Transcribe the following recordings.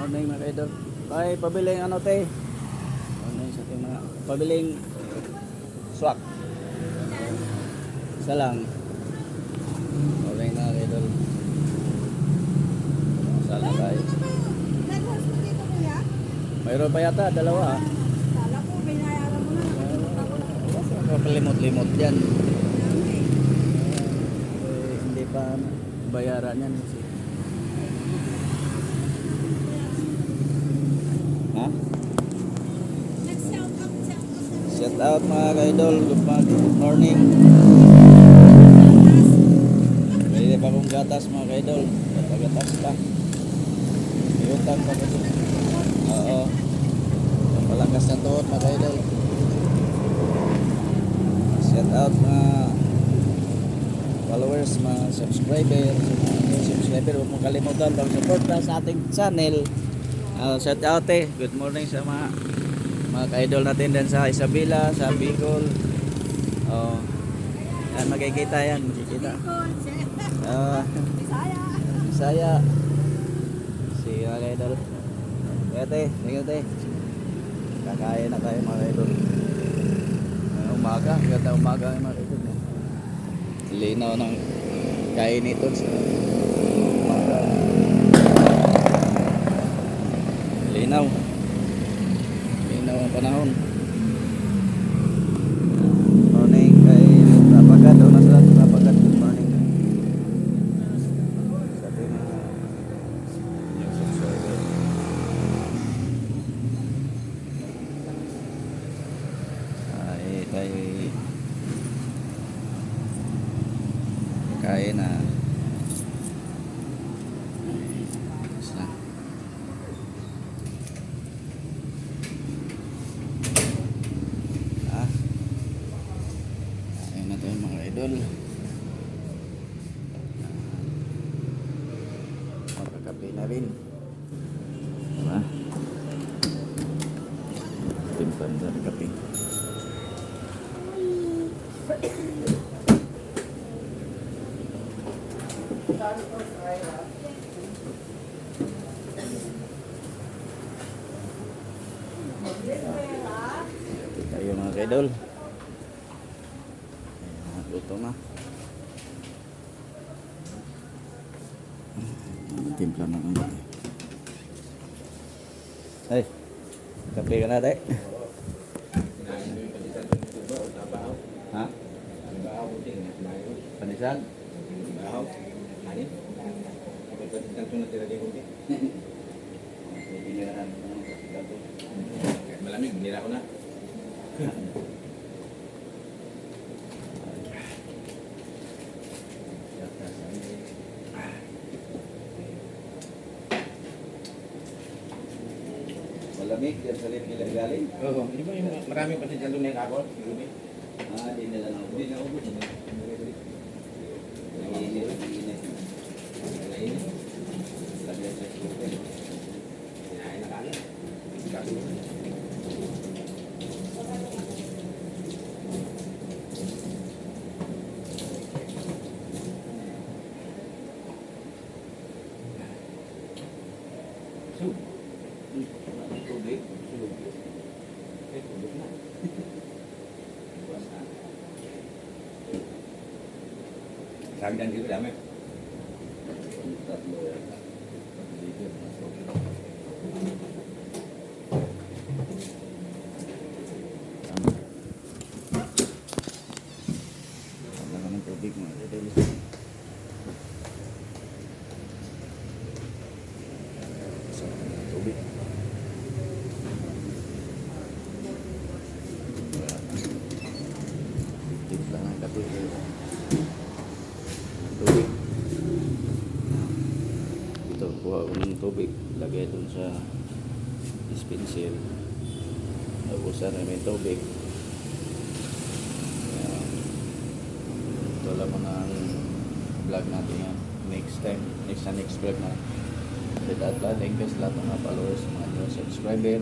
morning mga idol. Ay, pabiling ano te? Morning sa ating mga pabiling swak. Isa lang. Morning mga idol. Sala tayo. Mayroon pa yata, dalawa ah. Kapalimot-limot yan. Eh, hindi pa bayaran yan. Kasi. Ha? Nag-shout out, shout out na. Shout out mga ka-idol. Good morning. Good morning. Pwede pa kong gatas mga ka-idol. Gatas pa. Iutang pa kasi. Oo. Palakas ng tuhod mga ka-idol. Shout out mga followers, mga subscriber, mga subscriber, huwag mong kalimutan pag-support na sa ating channel. Uh, shout out eh. Good morning sa mga mga ka-idol natin din sa Isabela, sa Bicol. Oh. Yan, makikita yan, makikita. Che- Ah, Bisaya. Si mga ka-idol. Ete, tingnan te. Kakain na tayo mga ka-idol. Ah, umaga, ganda umaga mga ka-idol. Linaw ng kain ito sa umaga. Linaw. Ang panahon. Morning kay Rapagat. Una sa lahat, Rapagat. Good morning. Sa ating mga yung subscriber. Ay, tayo kain na. Ah. Kain na tayo mga idol. Magkakape na rin. Diba? Timpan na kape. Kape tayo mga idol. Luto na. Timpla na ang kape. Ay, kape ka na, tay. Ha? Panisan? Malamig, nila ko na. Malamig, yan sa lip nila galing. Oo, di ba yung maraming pati dyan doon na yung kakot? Ah, di nila na. Hindi na ubos. Naiinit, naiinit. Naiinit. Lagyan sa super. Kinain na kagad. Kaso, sáng mình biết cái của em? Kuha ko ng tubig. Lagay dun sa dispenser. Nabusan namin tubig. Ito lang ang vlog natin yan. Next time, next na next vlog na. With that, thank you sa lahat ng mga followers, mga new subscriber.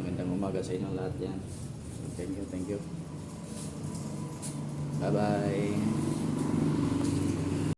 Magandang umaga sa inyong lahat yan. Thank you, thank you. Bye-bye.